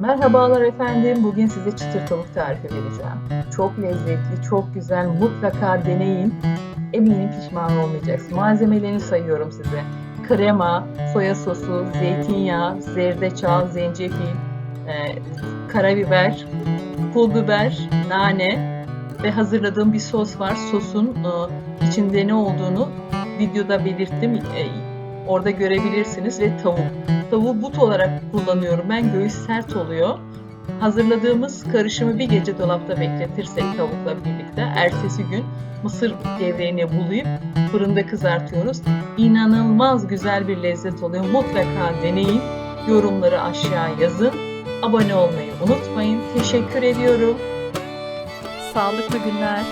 Merhabalar efendim. Bugün size çıtır tavuk tarifi vereceğim. Çok lezzetli, çok güzel. Mutlaka deneyin. Eminim pişman olmayacaksınız. Malzemelerini sayıyorum size. Krema, soya sosu, zeytinyağı, zerdeçal, zencefil, e, karabiber, pul biber, nane ve hazırladığım bir sos var. Sosun e, içinde ne olduğunu videoda belirttim. E, orada görebilirsiniz ve tavuk. Tavuğu but olarak kullanıyorum ben. Göğüs sert oluyor. Hazırladığımız karışımı bir gece dolapta bekletirsek tavukla birlikte ertesi gün mısır gevreğini bulayıp fırında kızartıyoruz. İnanılmaz güzel bir lezzet oluyor. Mutlaka deneyin. Yorumları aşağı yazın. Abone olmayı unutmayın. Teşekkür ediyorum. Sağlıklı günler.